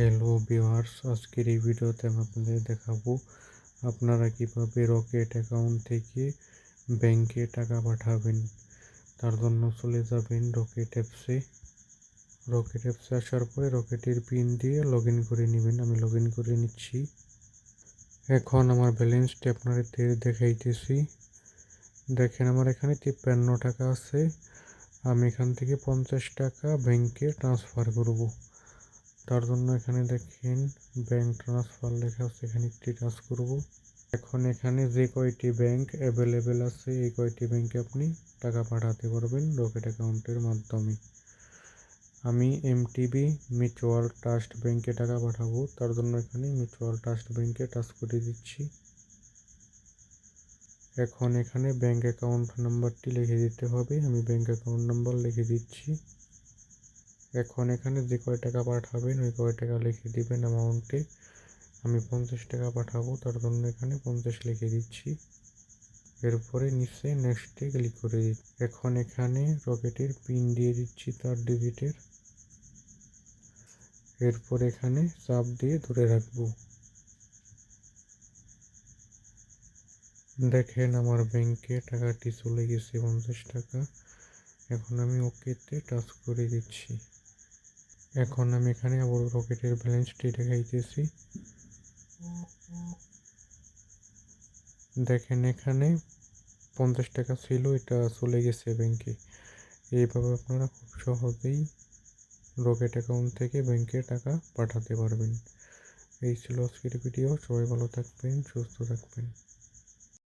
Hello viewers আজকের এই ভিডিওতে আমি আপনাদের দেখাবো আপনারা কীভাবে রকেট অ্যাকাউন্ট থেকে ব্যাংকে টাকা পাঠাবেন। তার জন্য চলে যাবেন রকেট অ্যাপসে রকেট অ্যাপসে আসার পরে রকেটের পিন দিয়ে লগ ইন করে নেবেন। আমি লগ ইন করে নিচ্ছি। এখন আমার ব্যালেন্সটি আপনাদের দেখাইতেছি। দেখেন আমার এখানে তিপ্পান্ন টাকা আছে। আমি এখান থেকে পঞ্চাশ টাকা ব্যাংকে ট্রান্সফার করব। তার জন্য এখানে দেখেন ব্যাংক ট্রান্সফার লেখা আছে, এখানে একটি টাচ করব। এখন এখানে যে কয়টি ব্যাংক অ্যাভেলেবেল আছে, এই কয়টি ব্যাংকে আপনি টাকা পাঠাতে পারবেন রকেট অ্যাকাউন্টের মাধ্যমে। আমি এমটিবি মিউচুয়াল ট্রাস্ট ব্যাংকে টাকা পাঠাবো, তার জন্য এখানে মিউচুয়াল ট্রাস্ট ব্যাংকে টাচ করে দিচ্ছি। এখন এখানে ব্যাংক অ্যাকাউন্ট নাম্বারটি লিখে দিতে হবে, আমি ব্যাংক অ্যাকাউন্ট নাম্বার লিখে দিচ্ছি। এখন এখানে যে কয় টাকা পাঠাবেন, ওই কয় টাকা লিখে দিবেন অ্যামাউন্টে আমি পঞ্চাশ টাকা পাঠাবো, তার জন্য এখানে পঞ্চাশ লিখে দিচ্ছি। এরপরে নিচে নেক্সটে ক্লিক করে দিচ্ছি। এখন এখানে রকেটের পিন দিয়ে দিচ্ছি তার ডিজিটের এরপর এখানে চাপ দিয়ে ধরে রাখব। দেখেন আমার ব্যাংকে টাকাটি চলে গেছে পঞ্চাশ টাকা। এখন আমি ওকেতে টাচ করে দিচ্ছি। এখন আমি এখানে আবার রকেটের ব্যালেন্সটি দেখাইতেছি দেখেন এখানে পঞ্চাশ টাকা ছিল, এটা চলে গেছে ব্যাংকে এইভাবে আপনারা খুব সহজেই রকেট অ্যাকাউন্ট থেকে ব্যাংকে টাকা পাঠাতে পারবেন। এই ছিল আজকের ভিডিও সবাই ভালো থাকবেন, সুস্থ থাকবেন।